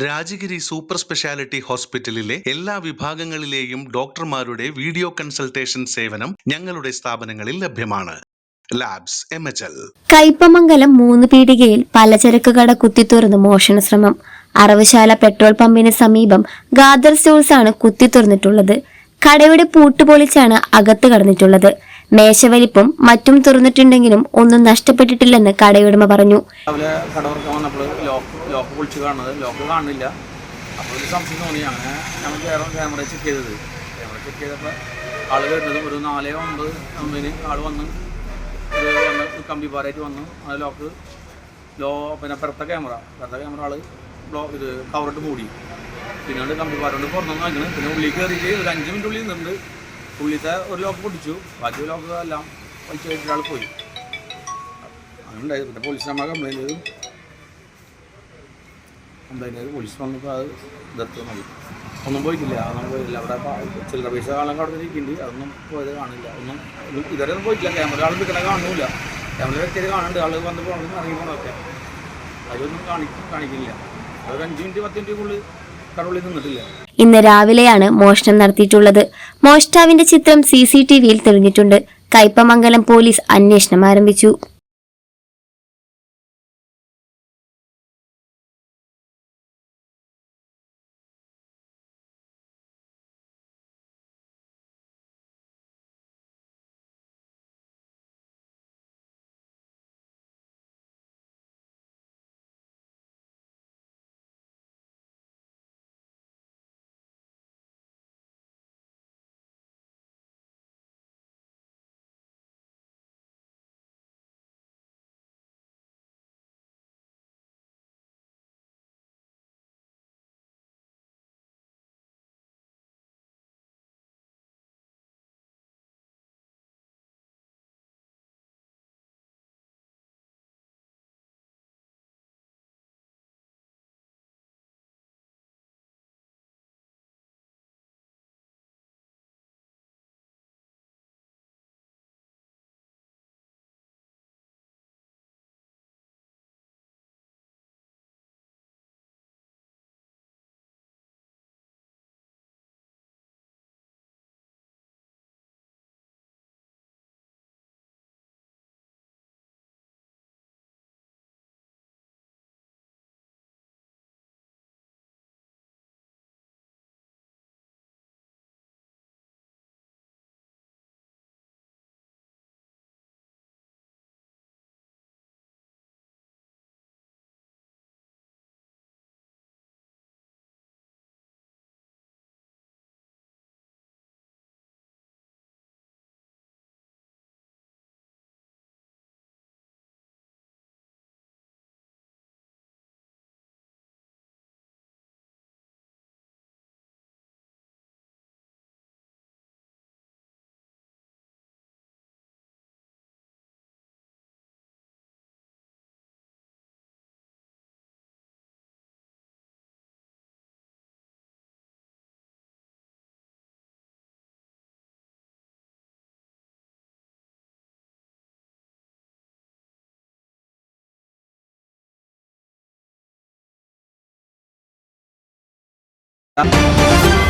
Rajagiri super speciality ഹോസ്പിറ്റലിലെ എല്ലാ വിഭാഗങ്ങളിലെയും ഡോക്ടർമാരുടെ വീഡിയോ കൺസൾട്ടേഷൻ സേവനം ഞങ്ങളുടെ സ്ഥാപനങ്ങളിൽ ലഭ്യമാണ്. Labs M H L. Kaipamangalam മൂന്ന് പീടികയിൽ പലചരക്ക് കട കുത്തിത്തുറന്ന് മോഷണ ശ്രമം അറവുശാല പെട്രോൾ പമ്പിന് സമീപം ഗാദർ സ്റ്റോൾസ് ആണ് കുത്തിത്തുറന്നിട്ടുള്ളത്. കടയുടെ പൂട്ട് പൂട്ടുപൊളിച്ചാണ് അകത്ത് കടന്നിട്ടുള്ളത്. മേശവലിപ്പും മറ്റും തുറന്നിട്ടുണ്ടെങ്കിലും ഒന്നും നഷ്ടപ്പെട്ടിട്ടില്ലെന്ന് കടയുടമ പറഞ്ഞു. ലോക്ക് ലോക്ക് പൊളിച്ച് കാണുന്നത്. ലോക്ക് കാണുന്നില്ല. അപ്പോൾ ഒരു സംശയം തോന്നി. അങ്ങനെ ഞങ്ങൾ ക്യാമറ ക്യാമറ ചെക്ക് ചെയ്തത്. ക്യാമറ ചെക്ക് ചെയ്തപ്പോൾ ആൾ വരുന്നത് ഒരു നാലേ ഒമ്പത് ഒമ്പതിന് ആൾ വന്ന്. ഒരു കമ്പി കമ്പിപ്പാറായിട്ട് വന്നു. ആ ലോക്ക് ലോ പിന്നെ പുറത്തെ ക്യാമറ പുറത്തെ ക്യാമറ ആൾ ബ്ലോ ഇത് കവറിട്ട് മൂടി. പിന്നീട് പാറയോട് പുറത്തു നോക്കണം പിന്നെ ഉള്ളിൽ കയറിയിട്ട് ഒരു അഞ്ച് മിനിറ്റ് ഉള്ളിൽ നിന്നുണ്ട് ഉള്ളിലത്തെ ഒരു ലോക്ക് പൊട്ടിച്ചു. ബാക്കി ലോക്ക് എല്ലാം വലിച്ചു കഴിഞ്ഞിട്ട് ആൾ പോയി. അങ്ങനെയുണ്ടായത് പിന്നെ പോലീസ് നമ്മൾ കംപ്ലൈന്റ് ചെയ്തു. കംപ്ലൈന്റ് പോലീസ് വന്നപ്പോൾ അത് ഇതെടുത്ത് മതി. ഒന്നും പോയിട്ടില്ല. അതൊന്നും പോയില്ല അവിടെ ചില്ലറ പൈസ കാണാൻ അവിടെ ഇരിക്കുന്നുണ്ട്. അതൊന്നും പോയത് കാണില്ല. ഒന്നും ഇതുവരെ ഒന്നും പോയിട്ടില്ല. ക്യാമറ ആൾ നിൽക്കണ കാണുന്നില്ല. ക്യാമറ വ്യക്തിയെ കാണുന്നുണ്ട്. ആൾ വന്ന് പോകണം ഇറങ്ങി പോകണമൊക്കെ അതൊന്നും കാണി കാണിക്കുന്നില്ല. അതൊരു അഞ്ച് മിനിറ്റ് പത്ത് മിനിറ്റുള്ളിൽ നിന്നിട്ടില്ല. ഇന്ന് രാവിലെയാണ് മോഷണം നടത്തിയിട്ടുള്ളത്. മോഷ്ടാവിന്റെ ചിത്രം സി സി ടി തെളിഞ്ഞിട്ടുണ്ട്. കയ്പമംഗലം പോലീസ് അന്വേഷണം ആരംഭിച്ചു. ആ